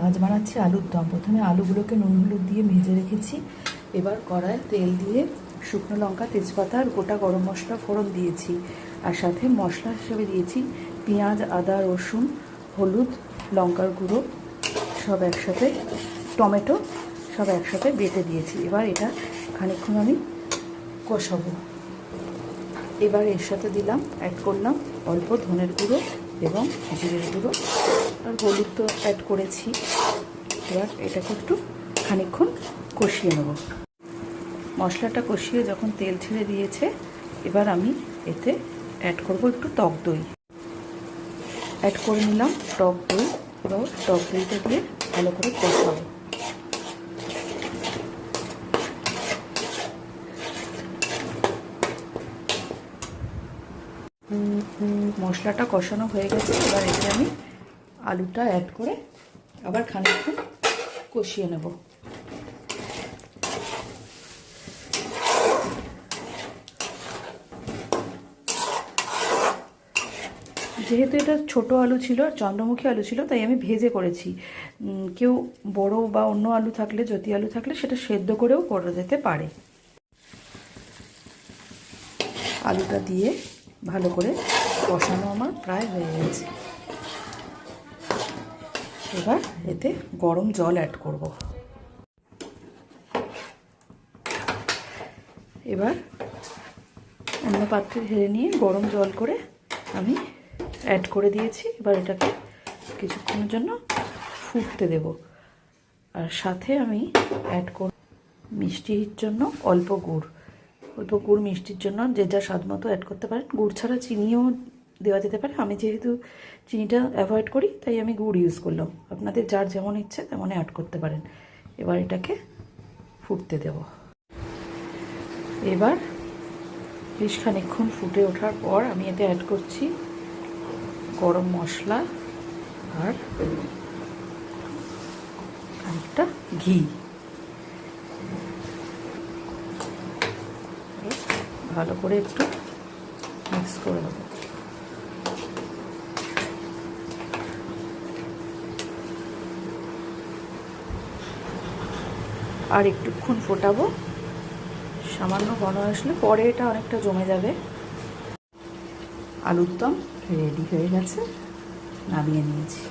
আজ বানাচ্ছি আলুর দম। প্রথমে আলুগুলোকে নুন হলুদ দিয়ে ভেজে রেখেছি। এবার কড়ায় তেল দিয়ে শুকনো লঙ্কা, তেজপাতা আর গোটা গরম মশলা ফোড়ন দিয়েছি। আর সাথে মশলা হিসেবে দিয়েছি পেঁয়াজ, আদা, রসুন, হলুদ, লঙ্কার গুঁড়ো সব একসাথে, টমেটো সব একসাথে বেটে দিয়েছি। এবার এটা খানিকক্ষণ আমি কষাবো। এবার এর সাথে দিলাম, অ্যাড করলাম অল্প ধনের গুঁড়ো এবং জিরের গুঁড়ো আর হলুদ তো অ্যাড করেছি। এবার এটাকে একটু খানিক্ষণ কষিয়ে নেব। মশলাটা কষিয়ে যখন তেল ছেড়ে দিয়েছে, এবার আমি এতে অ্যাড করব একটু টক দই। অ্যাড করে নিলাম টক দই। এবার টক দইটা দিয়ে ভালো করে কষাবো। মশলাটা কষানো হয়ে গেছে, এবার এতে আমি আলুটা অ্যাড করে আবার খানিকক্ষণ কষিয়ে নেব। যেহেতু এটা ছোট আলু ছিল, চন্দ্রমুখী আলু ছিল, তাই আমি ভেজে করেছি। কেউ বড় বা অন্য আলু থাকলে, জ্যোতি আলু থাকলে সেটা সেদ্ধ করেও করা যেতে পারে। আলুটা দিয়ে ভালো করে কষানো আমার প্রায় হয়ে গেছে। এবার এতে গরম জল অ্যাড করব। এবার অন্য পাত্রে ঢেলে নিয়ে গরম জল করে আমি অ্যাড করে দিয়েছি। এবার এটাকে কিছুক্ষণের জন্য ফুটতে দেব। আর সাথে আমি অ্যাড কর মিষ্টির জন্য অল্প গুড়। অল্প গুড় মিষ্টির জন্য যে যা স্বাদ মতো অ্যাড করতে পারেন। গুড় ছাড়া চিনিও দেওয়া যেতে পারে। আমি যেহেতু চিনিটা অ্যাভয়েড করি, তাই আমি গুড় ইউজ করলাম। আপনাদের যার যেমন ইচ্ছে তেমন অ্যাড করতে পারেন। এবার এটাকে ফুটতে দেব। এবার বেশ খানিকক্ষণ ফুটে ওঠার পর আমি এতে অ্যাড করছি গরম মশলা আর খানিকটা ঘি। ভালো করে একটু মিক্স করে দেবো আর একটুক্ষণ ফোটাবো। সামান্য ঘন আসলে পরে এটা অনেকটা জমে যাবে। আলুর দম রেডি হয়ে গেছে, নামিয়ে নিয়েছি।